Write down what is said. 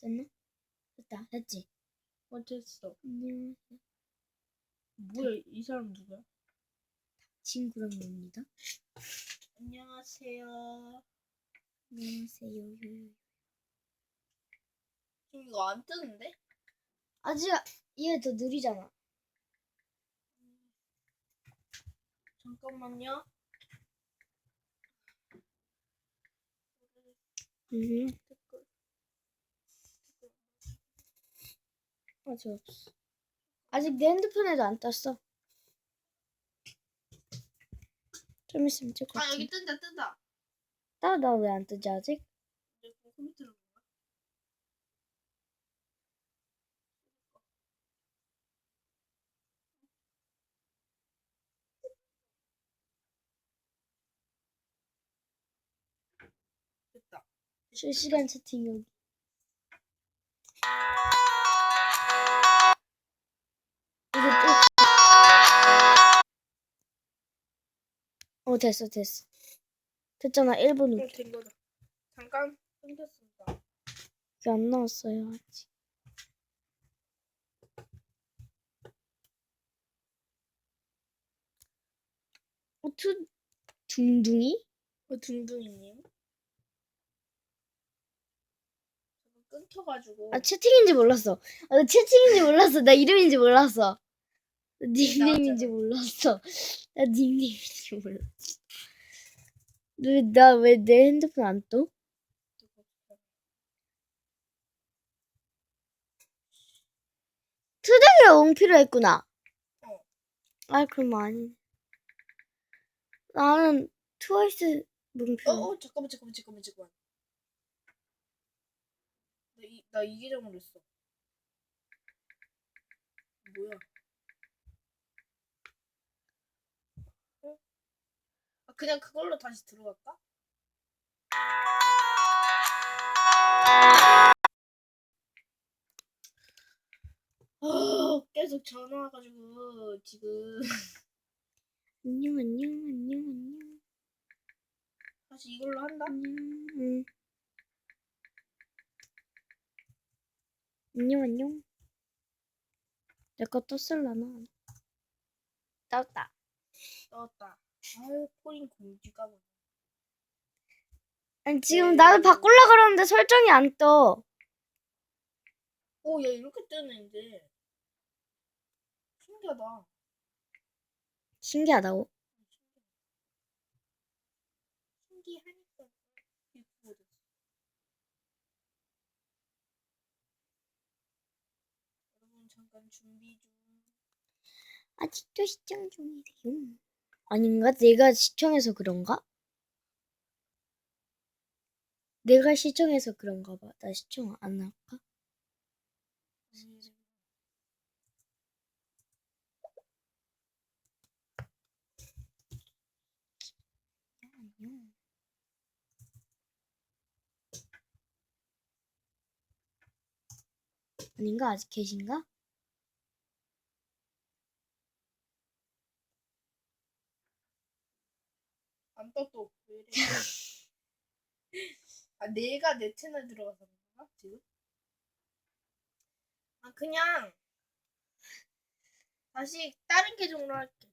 됐나? 됐다. 됐지? 어땠어? 안녕. 뭐야 이 사람 누구야? 친구랑 봅니다. 안녕하세요. 안녕하세요. 지금 이거 안 뜨는데? 아직 얘 더 느리잖아. 잠깐만요. 음. 아직 없어. 아직 내 핸드폰에도 안 떴어. 좀 있으면 뜰것 아. 여기 뜬다 뜬다. 나나 왜 안 뜨지 아직? 내 컴퓨터로. 실시간 채팅 여기. 어 됐어 됐어. 됐잖아 1분 후. 어, 된 거다. 잠깐 끊겼습니다. 이게 안 나왔어요 아직. 어, 투 둥둥이? 어 둥둥이님. 잠깐 끊겨가지고. 아 채팅인지 몰랐어. 아, 나 채팅인지 몰랐어. 나 이름인지 몰랐어. 나 닉네임인지. 몰랐어. 나 닉네임인지 몰랐어. 나왜 내 핸드폰 안 떠? 투닥이가 옹 필요 했구나. 어. 아 그럼 아니. 나는 트와이스 몽 어, 필요. 어 잠깐만 잠깐만 잠깐만 잠깐만. 나, 이, 나 이계정으로 했어. 뭐야? 어? 아, 그냥 그걸로 다시 들어갈까? 아, 계속 전화 와가지고 지금 안녕 안녕 안녕 안녕 다시 이걸로 한다. 안녕. 응. 안녕 안녕. 내거 떴을라나? 떴다. 떴다. 아유 포인 공지가 뭐. 아니 지금 네. 나도 바꾸려 그러는데 설정이 안 떠. 오, 야 이렇게 뜨네 이제. 신기하다. 신기하다고. 신기하니까 이쁘거든. 여러분 잠깐 준비 중. 아직도 시청 중이세요. 아닌가? 내가 시청해서 그런가? 내가 시청해서 그런가 봐. 나 시청 안 할까? 아닌가? 아직 계신가? 안 떴어. 왜 이래? 아 내가 내 채널 들어가서 그런가 지금? 아 그냥 다시 다른 계정으로 할게.